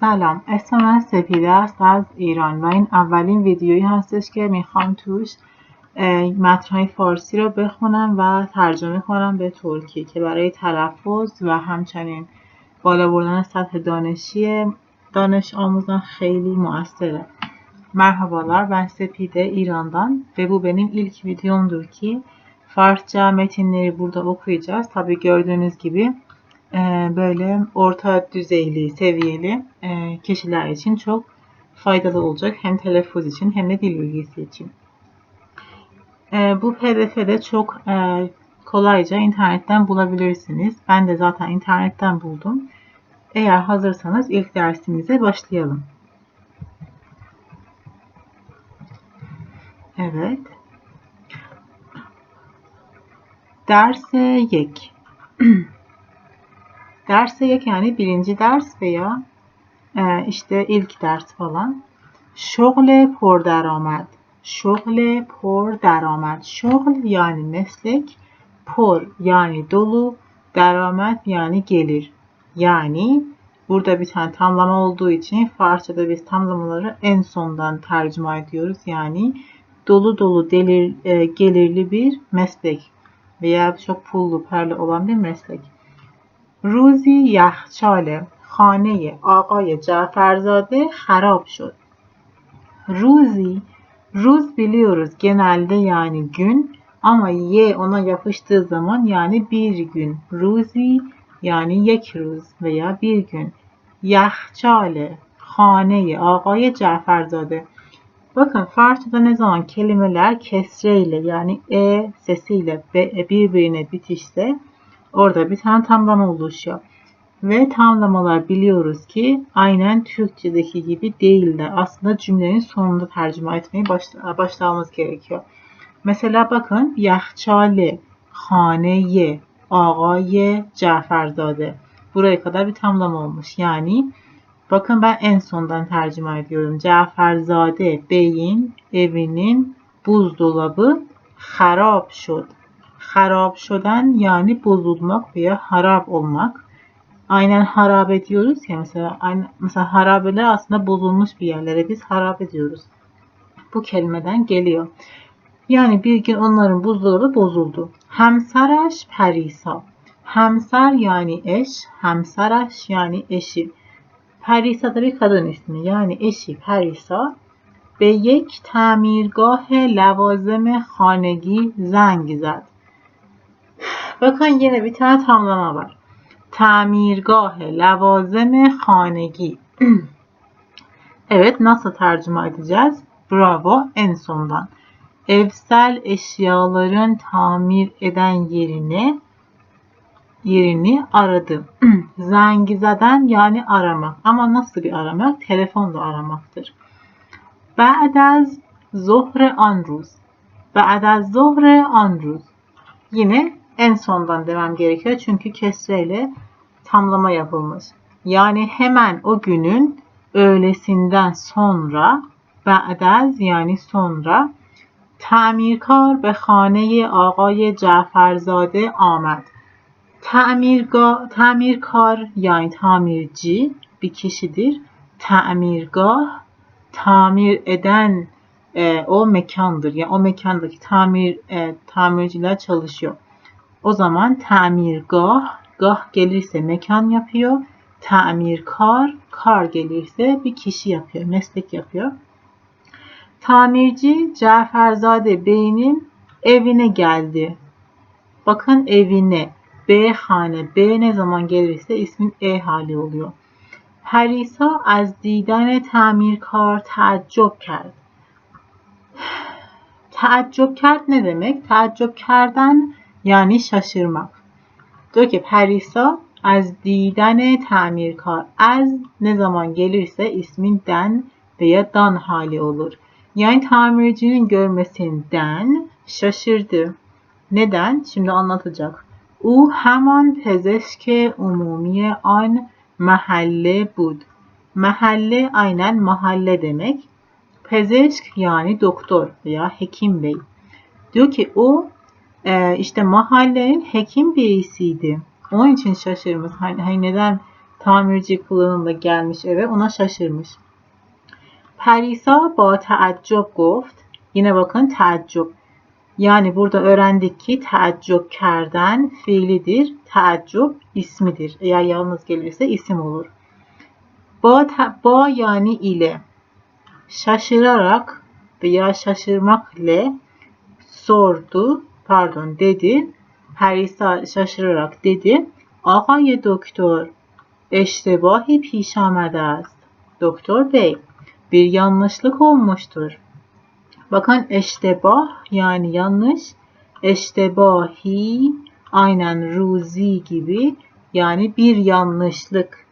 سلام اسم من سپیده است از ایران و این اولین ویدیویی هستش که می‌خوام توش متنهای فارسی رو بخونم و ترجمه کنم به ترکی که برای تلفظ و همچنین بالا بردن سطح دانشی دانش آموزان خیلی موثره. Merhabalar ben Sepide İran'dan ve bu benim ilk videomdur ki Farsça metinleri burada okuyacağız. Tabi gördüğünüz e, böyle orta düzeyli, seviyeli e, kişiler için çok faydalı olacak. Hem telaffuz için hem de dil bilgisi için. E, bu pdf'de çok kolayca internetten bulabilirsiniz. Ben de zaten internetten buldum. Eğer hazırsanız ilk dersimize başlayalım. Evet. Derse yek. Derse yek yani birinci ders veya e, işte ilk ders falan. Şogle por derآمد. Şogle por derآمد. Şogl yani meslek. Por yani dolu. Deramet yani gelir. Yani burada bir tane tamlama olduğu için Farsçada biz tamlamaları en sondan tercüme ediyoruz. Yani dolu dolu delir, e, gelirli bir meslek veya çok pullu perli olan bir meslek. روزی یخچال خانه آقای جعفرزاده خراب شد. Ruzi, ruz biliyoruz genelde yani gün ama ye ona yapıştığı zaman yani bir gün. Ruzi yani yek ruz veya bir gün. Yahçale, hane ağaya Caferzade. Bakın Farsçada ne zaman kelimeler kesreyle yani e sesiyle birbirine bitişse Orada bir tane tamlama oluşuyor. Ve tamlamalar biliyoruz ki aynen Türkçedeki gibi değil de aslında cümlenin sonunda tercüme etmeye başla başlamamız gerekiyor. Mesela bakın yahçale, haneye, ağaye, Caferzade. Buraya kadar bir tamlama olmuş. Yani bakın ben en sondan tercüme ediyorum. Caferzade beyin evinin buzdolabı harap şud harap şodan yani bozulmak veya harap olmak. Aynen harap ediyoruz ya mesela aynı, mesela harabeler aslında bozulmuş bir yerlere biz harap ediyoruz. Bu kelimeden geliyor. Yani bir gün onların buzdolabı bozuldu. Hemsaraş perisa. Hemsar yani eş, hemsaraş yani eşi. Perisa da bir kadın ismi yani eşi Perisa به یک تعمیرگاه لوازم خانگی زنگ زد. Bakın yine bir tane tamlama var. Tamirgah lavazem hanegi. evet nasıl tercüme edeceğiz? Bravo en sondan. Evsel eşyaların tamir eden yerine yerini aradı. Zengizaden yani aramak. Ama nasıl bir aramak? Telefonla aramaktır. Ba'daz zuhre anruz. Ba'daz zuhre anruz. Yine en sondan demem gerekiyor. Çünkü kesreyle tamlama yapılmış. Yani hemen o günün öğlesinden sonra بعد yani sonra تعمیرکار به خانه آقای جعفرزاده آمد. تعمیرگاه تعمیرکار yani tamirci bir kişidir. Tamirgah tamir eden e, o mekandır. Yani o mekandaki tamir e, tamirciler çalışıyor. O zaman tamirgah, gah gelirse mekan yapıyor. Tamirkar, kar gelirse bir kişi yapıyor, meslek yapıyor. Tamirci Caferzade Bey'in evine geldi. Bakın evine. B hane. B ne zaman gelirse ismin E hali oluyor. Perisa از دیدن تعمیرکار تعجب کرد. تعجب کرد ne demek? تعجب کردن yani şaşırmak. Diyor ki Perisa az didane tamirkar. Az ne zaman gelirse ismin den veya dan hali olur. Yani tamircinin görmesinden şaşırdı. Neden? Şimdi anlatacak. U hemen pezeşke umumiye an mahalle bud. Mahalle aynen mahalle demek. Pezeşk yani doktor veya hekim bey. Diyor ki o e, işte mahallenin hekim birisiydi. Onun için şaşırmış. Hani, hani neden tamirci kılığında gelmiş eve ona şaşırmış. Perisa ba teaccüb goft. Yine bakın teaccüb. Yani burada öğrendik ki teaccüb kerden fiilidir. Teaccüb ismidir. Eğer yalnız gelirse isim olur. Ba, te, ba yani ile şaşırarak veya şaşırmak ile sordu pardon dedi. Perisa şaşırarak dedi. آقای doktor, اشتباهی پیش آمده است. Doktor bey, bir yanlışlık olmuştur. Bakın eştebah yani yanlış. Eştebahi aynen ruzi gibi yani bir yanlışlık.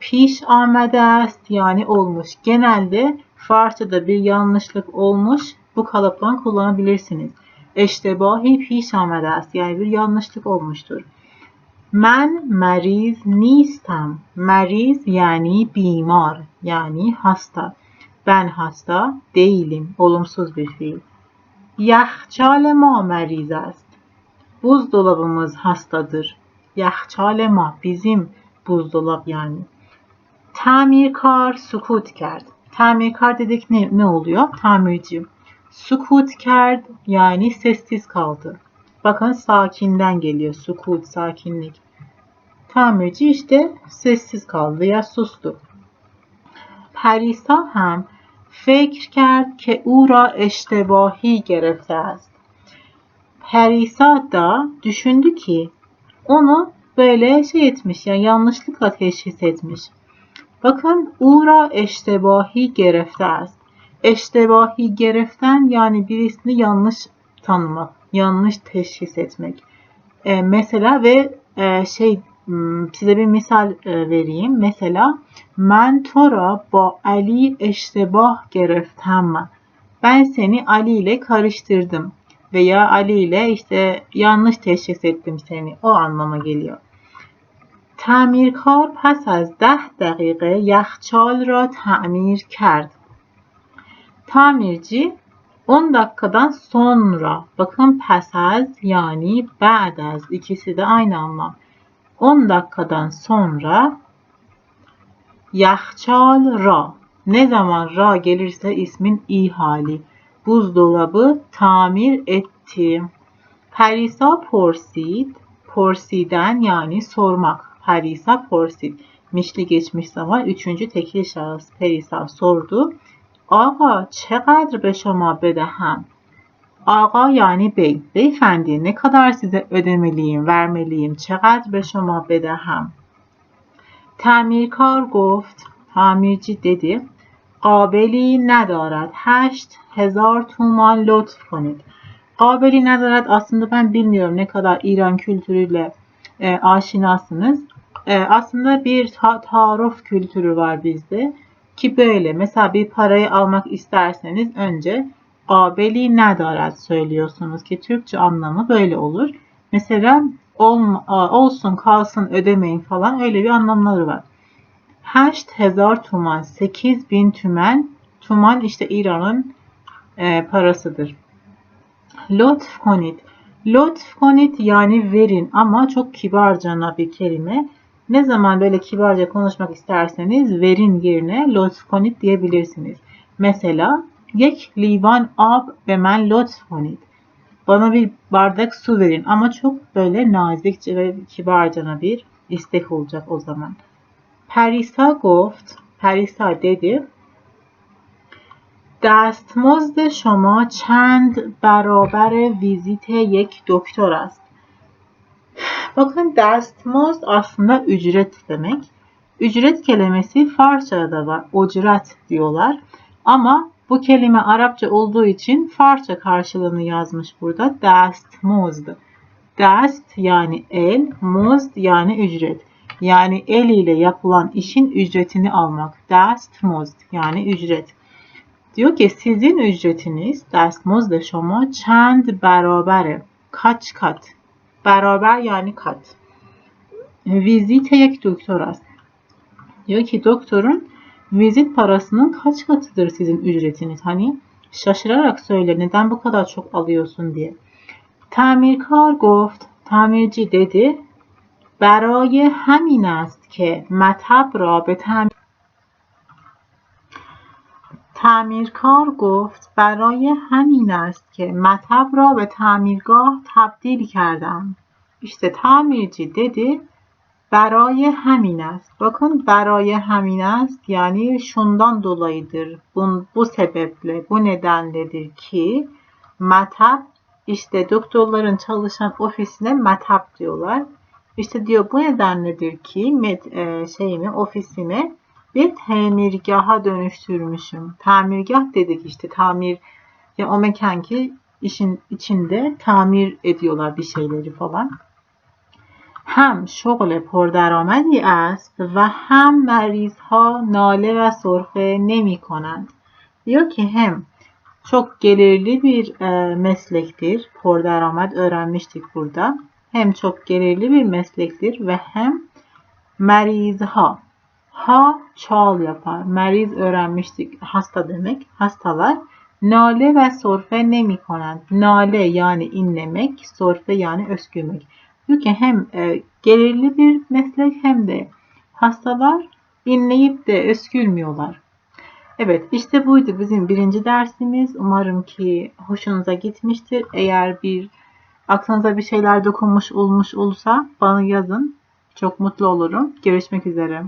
Piş amede est yani olmuş. Genelde Farsçada bir yanlışlık olmuş. Bu kalıptan kullanabilirsiniz. Eştebahi piş amede est yani bir yanlışlık olmuştur. Men meriz nistem. Meriz yani bimar yani hasta. Ben hasta değilim. Olumsuz bir fiil. Yahçale ma meriz است. Buzdolabımız hastadır. Yahçale ma bizim buzdolap yani. Tamirkar sukut kerd. Tamirkar dedik ne, ne oluyor? Tamirci. Sukut kerd yani sessiz kaldı. Bakın sakinden geliyor. Sukut, sakinlik. Tamirci işte sessiz kaldı ya sustu. Perisa hem فکر کرد که او را اشتباهی گرفته است. Perisa da düşündü ki onu böyle şey etmiş yani yanlışlıkla teşhis etmiş. Bakın ura eştebahi gerefte است. Eştebahi gereften yani birisini yanlış tanımak, yanlış teşhis etmek. Ee, mesela ve e, şey Hmm, size bir misal e, vereyim. Mesela men tora ba Ali eştebah gereftem. Ben seni Ali ile karıştırdım veya Ali ile işte yanlış teşhis ettim seni. O anlama geliyor. تعمیرکار پس از ده دقیقه یخچال را تعمیر کرد. Tamirci 10 dakikadan sonra bakın pesaz yani ba'd ikisi de aynı anlam. 10 dakikadan sonra yahçal ra ne zaman ra gelirse ismin i hali buzdolabı tamir etti. Perisa porsid porsiden yani sormak. Perisa porsid. Mişli geçmiş zaman üçüncü tekil şahıs Perisa sordu. Ağa çeqadr be şoma bedehem Ağa yani bey. Beyefendi ne kadar size ödemeliyim, vermeliyim, چقدر به شما بدهم تعمیرکار گفت tamirci dedi قابلی ندارد هشت هزار تومان لطف کنید قابلی ندارد aslında ben bilmiyorum ne kadar İran kültürüyle e, aşinasınız. E, aslında bir ta tarif kültürü var bizde ki böyle mesela bir parayı almak isterseniz önce abeli nedaret söylüyorsunuz ki Türkçe anlamı böyle olur. Mesela ol, olsun kalsın ödemeyin falan öyle bir anlamları var. Heşt hezar tuman 8 bin tümen tuman işte İran'ın e, parasıdır. Lütf konit. Lütf konit yani verin ama çok kibarca bir kelime. Ne zaman böyle kibarca konuşmak isterseniz verin yerine lütf konit diyebilirsiniz. Mesela یک لیوان آب به من لطف کنید. Bana bir bardak su verin ama çok böyle nazikçe ve kibarcana bir istek olacak o zaman. Perisa گفت پریسا dedi دستمزد شما چند برابر ویزیت یک doktor است. Bakın destmozd aslında ücret demek. Ücret kelimesi Farsçada da var. Ucret diyorlar. Ama bu kelime Arapça olduğu için Farsça karşılığını yazmış burada. Dastmozd. Dast yani el, mozd yani ücret. Yani el ile yapılan işin ücretini almak. Dastmozd yani ücret. Diyor ki sizin ücretiniz dastmozd şoma çend berabere. Kaç kat? Beraber yani kat. Vizite yek doktor است. Diyor ki doktorun vizit parasının kaç katıdır sizin ücretiniz? Hani şaşırarak söyle neden bu kadar çok alıyorsun diye. Tamirkar goft, tamirci dedi. برای همین است که مطب را به تعمیر تعمیرکار گفت برای همین است که مطب را به tamirgah tebdil kerdem. İşte tamirci dedi برای همین است. Bakın برای همین است yani şundan dolayıdır. Bu, bu sebeple, bu nedenledir ki matap işte doktorların çalışan ofisine matap diyorlar. İşte diyor bu nedenledir ki met, e, şeyimi ofisimi bir tamirgaha dönüştürmüşüm. Tamirgah dedik işte tamir ya o mekan ki işin içinde tamir ediyorlar bir şeyleri falan. هم شغل پردرآمدی است و هم مریضها ناله و سرفه نمی کنند. Diyor ki hem çok gelirli bir e, meslektir. Porderahmet öğrenmiştik burada. Hem çok gelirli bir meslektir ve hem merizha. Ha çal yapar. Meriz öğrenmiştik. Hasta demek. Hastalar nale ve sorfe nemi konand. Nale yani inlemek, sorfe yani öskürmek. Ki hem e, gelirli bir meslek hem de hastalar inleyip de öskürmüyorlar. Evet işte buydu bizim birinci dersimiz. Umarım ki hoşunuza gitmiştir. Eğer bir aklınıza bir şeyler dokunmuş olmuş olursa bana yazın. Çok mutlu olurum. Görüşmek üzere.